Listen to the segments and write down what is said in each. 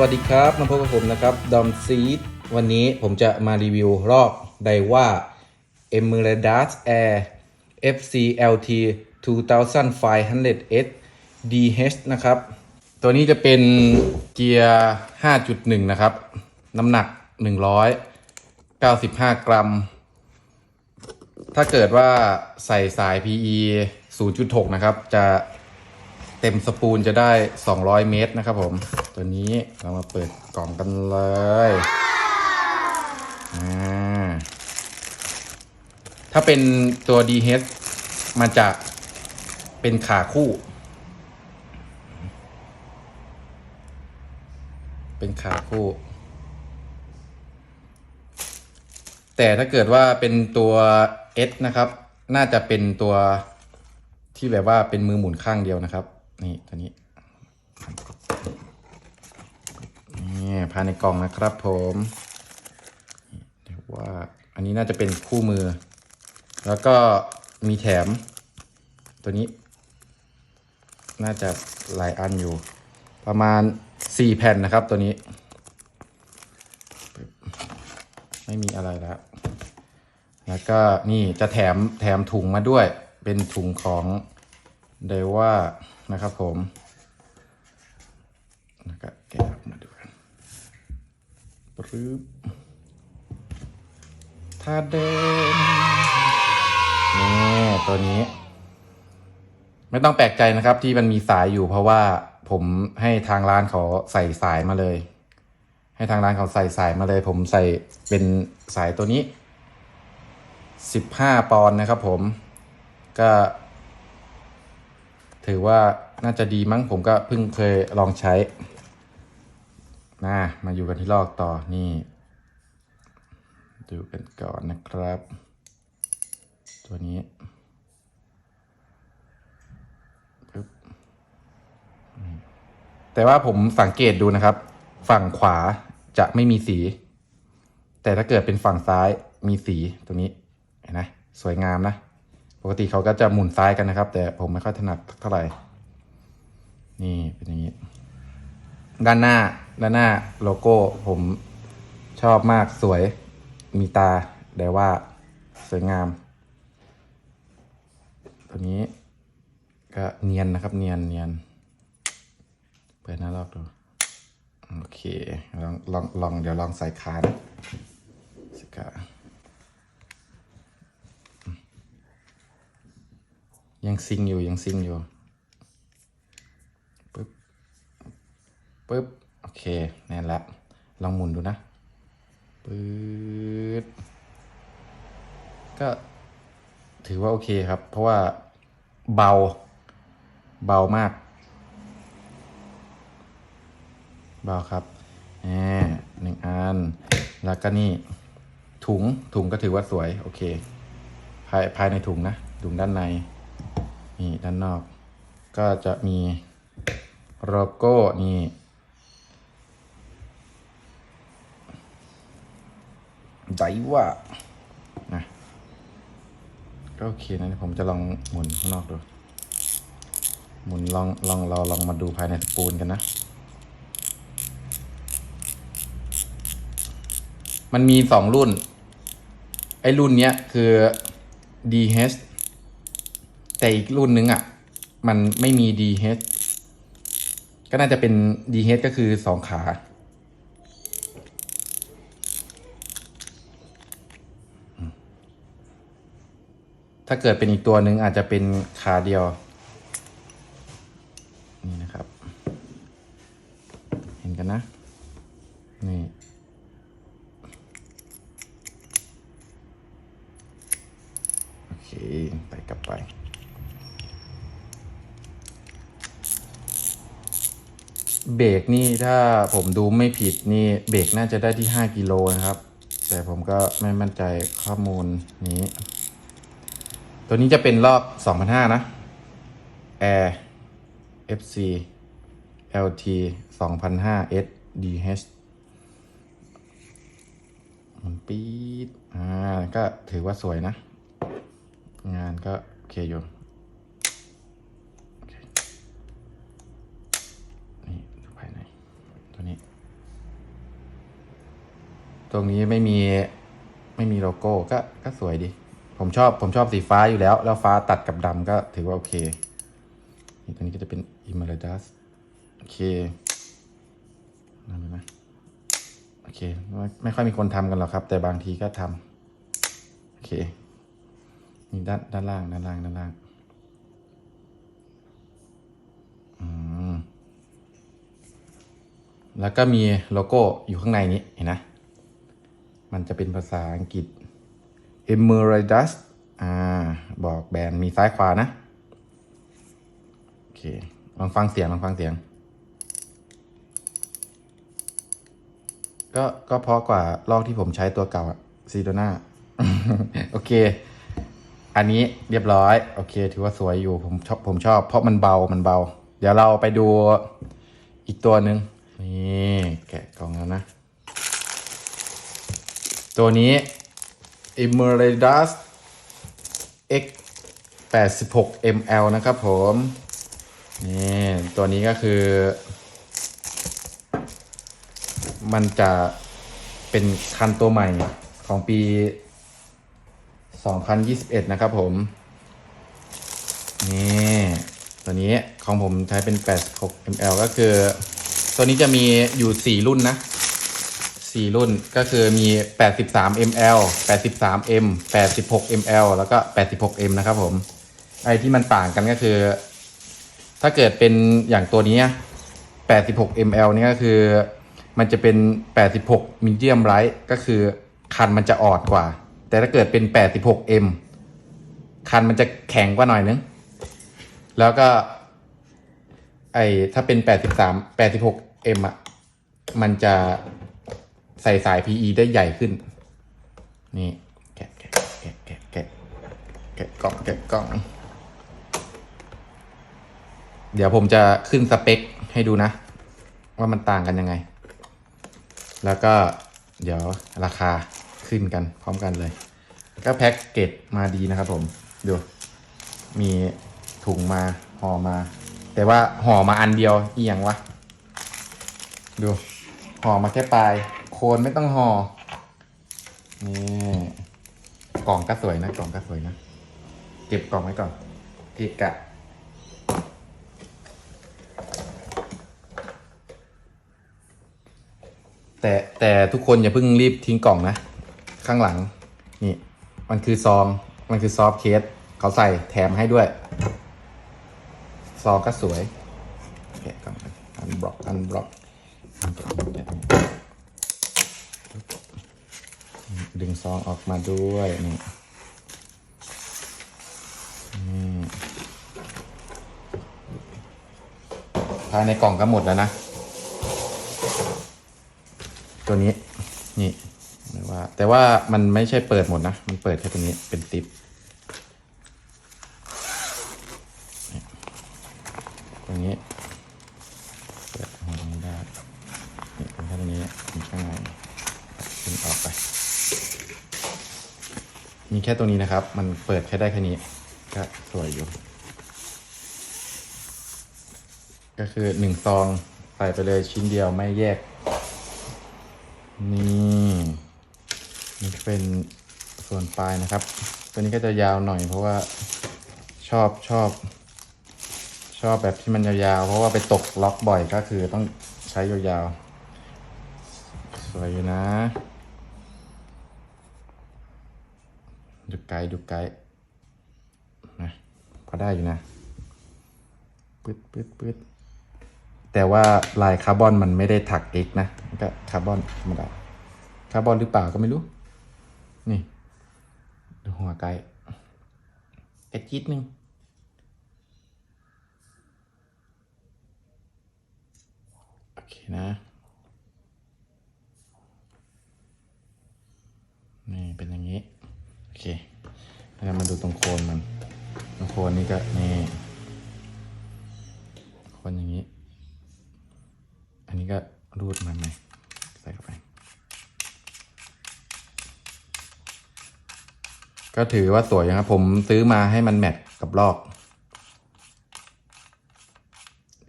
วัสดีครับมาพบกับผมนะครับดอมซีดวันนี้ผมจะมารีวิวรอบไดว่า e m e r a d a s Air FCLT 2500S DH นะครับ ตัวนี้จะเป็นเกียร์ 5.1 นะครับ น้ำหนัก 195 กรัม ถ้าเกิดว่าใส่สาย PE 0.6 นะครับ จะ เต็มสปูลจะได้ 200 เมตรนะครับผม ตัวนี้เรามาเปิดกล่องกันเลยอ่าถ้าเป็นตัว DH มันจะเป็นขาคู่ เป็นขาคู่ แต่ถ้าเกิดว่าเป็นตัว S นะครับ น่าจะเป็นตัวที่แบบว่าเป็นมือหมุนข้างเดียวนะครับ นี่ตัวนี้นี่ภายในกล่องนะครับผมเดี๋ยวว่าอันนี้น่าจะเป็นคู่มือ แล้วก็มีแถม ตัวนี้ น่าจะหลายอันอยู่ ประมาณสี่แผ่นนะครับตัวนี้ ไม่มีอะไรแล้ว แล้วก็นี่จะแถมแถมถุงมาด้วย เป็นถุงของเดว่า นะครับผมแล้วก็แกะออกมาดูกันปรึ๊บถ้าเดินนี่ตัวนี้ ไม่ต้องแปลกใจนะครับที่มันมีสายอยู่เพราะว่าผมให้ทางร้านเขาใส่สายมาเลย ให้ทางร้านเขาใส่สายมาเลย ผมใส่เป็นสายตัวนี้สิบห้าปอนด์นะครับผมก็ ถือว่าน่าจะดีมั้งผมก็เพิ่งเคยลองใช้นะมาอยู่กันที่ลอกต่อนี่ ดูกันก่อนนะครับ ตัวนี้แต่ว่าผมสังเกตดูนะครับ ฝั่งขวาจะไม่มีสี แต่ถ้าเกิดเป็นฝั่งซ้ายมีสีตรงนี้เห็นไหมสวยงามนะ กติเขาก็จะหมุนซ้ายกันนะครับ แต่ผมไม่ค่อยถนัดเท่าไหร่ นี่เป็นอย่างนี้ ด้านหน้าด้านหน้าโลโก้ผมชอบมากสวยมีตาเดี๋ยวว่าสวยงาม ตัวนี้ก็เนียนนะครับ เนียนเนียนเปิดหน้าลอกดู โอเค ลองลองลองเดี๋ยวลองใส่ขานส่ขา ยังซิงอยู่ยังซิงอยู่ปึ๊บปึ๊บโอเคแน่นละลองหมุนดูนะปึ๊ดก็ถือว่าโอเคครับ เพราะว่าเบาเบามาก เบาครับแหมหนึ่งอัน แล้วก็นี่ ถุงถุงก็ถือว่าสวย โอเค ภายภายในถุงนะถุงด้านใน นี่ด้านนอก ก็จะมีโลโก้นี่ไดว่านะก็โอเคนะผมจะลองหมุนข้างนอกดูหมุนลองลองเราลองมาดูภายในสปูนกันนะ มันมีสองรุ่น ไอ้รุ่นเนี้ยคือ DH แต่อีกรุ่นนึงอะ มันไม่มี DH ก็น่าจะเป็น DH ก็คือสองขา ถ้าเกิดเป็นอีกตัวหนึ่งอาจจะเป็นขาเดียว นี่นะครับ เห็นกันนะ นี่โอเค ไปกลับไป เบรกนี่ถ้าผมดูไม่ผิดนี่เบรกน่าจะได้ที่ 5 กิโลนะครับ แต่ผมก็ไม่มั่นใจข้อมูลนี้ ตัวนี้จะเป็นรอบ2,500นะ Air FC LT 2,500 S DH มันปี๊ดอ่าก็ถือว่าสวยนะ งานก็โอเคอยู่โอเคนี่ดูภายใน ตัวนี้ ตรงนี้ไม่มีไม่มีโลโก้ก็ก็สวยดี ผมชอบผมชอบสีฟ้าอยู่แล้ว แล้วฟ้าตัดกับดำก็ถือว่าโอเคนี่ตัวนี้ก็จะเป็น i m e r a d u s โอเคนั่นเลยนะโอเคไม่ไม่ค่อยมีคนทำกันหรอกครับ แต่บางทีก็ทำโอเคนี่ด้านด้านล่างด้านล่างด้านล่างอืมแล้วก็มีโลโก้อยู่ข้างในนี้เห็นนะ มันจะเป็นภาษาอังกฤษ Emeritus อ่า บอกแบรนด์มีซ้ายขวานะ โอเค ลองฟังเสียง ลองฟังเสียง ก็ ก็เพราะกว่าลอกที่ผมใช้ตัวเก่าอะซีโดนาโอเค อันนี้เรียบร้อย โอเค ถือว่าสวยอยู่ ผมชอบ ผมชอบ เพราะมันเบา มันเบา เดี๋ยวเราไปดูอีกตัวหนึ่งนี่ แกะกล่องแล้วนะ ตัวนี้ Emeritus X 86 ml นะครับผม นี่ตัวนี้ก็คือ มันจะเป็นคันตัวใหม่ของปี 2021 นะครับผม นี่ตัวนี้ของผมใช้เป็น 86 ml ก็คือ ตัวนี้จะมีอยู่ 4 รุ่นนะ 4 รุ่นก็คือมี 83 ml 83 m 86 ml แล้วก็ 86 m นะครับผมไอ้ที่มันต่างกันก็คือ ถ้าเกิดเป็นอย่างตัวนี้ 86 ml นี่ก็คือ มันจะเป็น 86 medium l i g h ก็คือคันมันจะอ่อนกว่า แต่ถ้าเกิดเป็น 86 m คันมันจะแข็งกว่าหน่อยนึง แล้วก็ ไอถ้าเป็น 83 86 m อะมันจะ ใส่สาย PE ได้ใหญ่ขึ้น นี่แกะแกะแกะแกะแกะแกะกล่องแกะกล่อง เดี๋ยวผมจะขึ้นสเปคให้ดูนะ ว่ามันต่างกันยังไง แล้วก็เดี๋ยวราคาขึ้นกันพร้อมกันเลย ก็แพ็กเกจมาดีนะครับผมดูมีถุงมาห่อมา แต่ว่าห่อมาอันเดียวอียังวะ ดูห่อมาแค่ปลาย โคนไม่ต้องห่อ นี่กล่องก็สวยนะ กล่องก็สวยนะ เก็บกล่องไว้ก่อนเกะกะแต่แต่ทุกคนอย่าเพิ่งรีบทิ้งกล่องนะ ข้างหลัง นี่ มันคือซอง มันคือซอฟเคสเขาใส่แถมให้ด้วย ซองก็สวยแกะกล่องอันบล็อกอันบล็อก ดึงซองออกมาด้วยนี่ภายในกล่องก็หมดแล้วนะ ตัวนี้ นี่ไม่ว่า แต่ว่ามันไม่ใช่เปิดหมดนะ มันเปิดแค่ตัวนี้เป็นติปนี่ตัวนี้ เปิดออกมาตรงนี้ได้นี่เป็นแค่ตัวนี้มีข้างในดึงออกไป มี แค่ตัวนี้นะครับ มันเปิดแค่ได้แค่นี้ก็สวยอยู่ ก็คือหนึ่งซองใส่ไปเลยชิ้นเดียวไม่แยก นี่นี่เป็นส่วนปลายนะครับ ตัวนี้ก็จะยาวหน่อยเพราะว่าชอบชอบ ชอบแบบที่มันยาวๆ เพราะว่าไปตกล็อกบ่อยก็คือต้องใช้ยาวๆ สวยอยู่นะ ดูไกลดูไกลนะพอได้อยู่นะปึ๊ดปึ๊ดปึ๊ดแต่ว่าลายคาร์บอนมันไม่ได้ถักเอกนะมันก็คาร์บอนธรรมดาคาร์บอนหรือเปล่าก็ไม่รู้ นี่ ดูหัวไกลแค่จิดนึงโอเคนะนี่เป็นอย่างนี้ เคแล้วมาดูตรงโคนมันตรงโคนนี่ก็นี่โคนอย่างนี้ อันนี้ก็รูดมันไหมใส่เข้าไป ก็ถือว่าสวยนะครับ ผมซื้อมาให้มันแมทกับลอก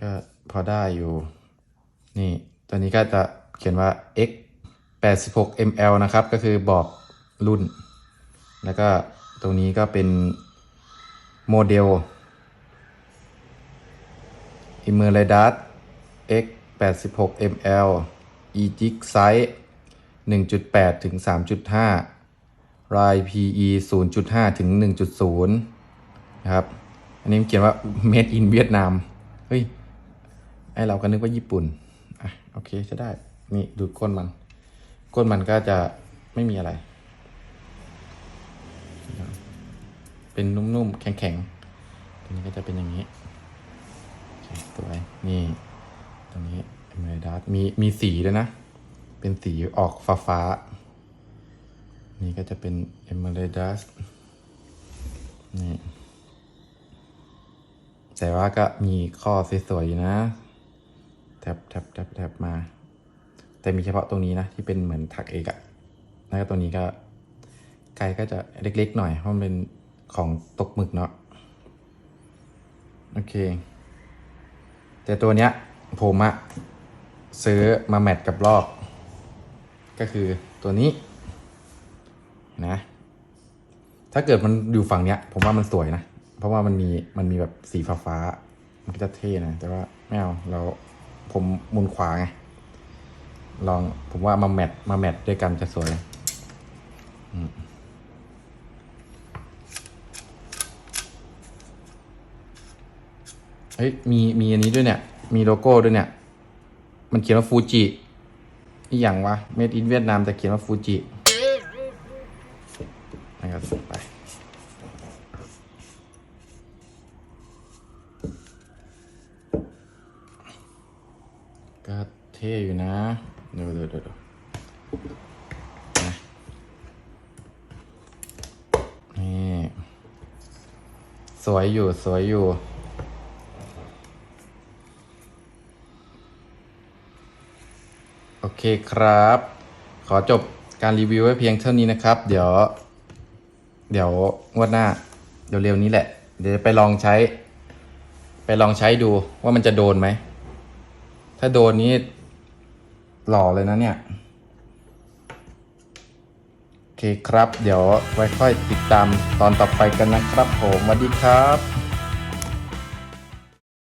ก็พอได้อยู่ นี่ ตัวนี้ก็จะเขียนว่า x 86 ml นะครับ ก็คือบอกรุ่น แล้วก็ตรงนี้ก็เป็นโมเดล i m e r a d a s X 86 ml e g i g size 1.8 ถึง 3.5 r i PE 0.5 ถึง 1.0 นะครับ อันนี้มันเขียนว่า made in เวียดนาม เฮ้ย ไอเราก็นึกว่าญี่ปุ่น อะ โอเค จะได้ นี่ ดูก้นมัน ก้นมันก็จะไม่มีอะไร เป็นนุ่มๆ แข็งๆตัวนี้ก็จะเป็นอย่างนี้โอเคสวยนี่ ตรงนี้เอเมอรัลมีมีสีด้วยนะ เป็นสีออกฟ้าฟ้าๆนี่ก็จะเป็นเอเมอรัลนี่ แต่ว่าก็มีข้อสวยๆนะ แทบแทบแทบแทบมา แต่มีเฉพาะตรงนี้นะ ที่เป็นเหมือนถักเอกอะแล้วก็ตัวนี้ก็ ไกลก็จะเล็กๆหน่อย เพราะมันเป็นของตกหมึกเนาะโอเค แต่ตัวเนี้ยผมอะซื้อมาแมทกับลอกก็คือตัวนี้นะ ถ้าเกิดมันอยู่ฝั่งเนี้ย ผมว่ามันสวยนะ เพราะว่ามันมีมันมีแบบสีฟ้าฟ้าๆมันก็จะเท่นะ แต่ว่าไม่เอาเราผมมุนขวาไง ลองผมว่ามาแมทมาแมทด้วยกันจะสวย อืม เฮ้ยมีมีอันนี้ด้วยเนี่ย มีโลโก้ด้วยเนี่ย มันเขียนว่าฟูจินี่อย่างวะเมดอินเวียดนามแต่เขียนว่าฟูจินะครับไปก็เท่อยู่นะเดี๋ยวเดี๋ยวเดี๋ยวนะนี่ สวยอยู่สวยอยู่ โอ เคครับ ขอจบการรีวิวไว้เพียงเท่านี้นะครับ เดี๋ยว เดี๋ยวงวดหน้า เดี๋ยวเร็วนี้แหละ เดี๋ยวไปลองใช้ ไปลองใช้ดูว่ามันจะโดนไหม ถ้าโดนนี้หล่อเลยนะเนี่ย โอเคครับ เดี๋ยวไว้ค่อยติดตามตอนต่อไปกันนะครับผมสวัสดีครับ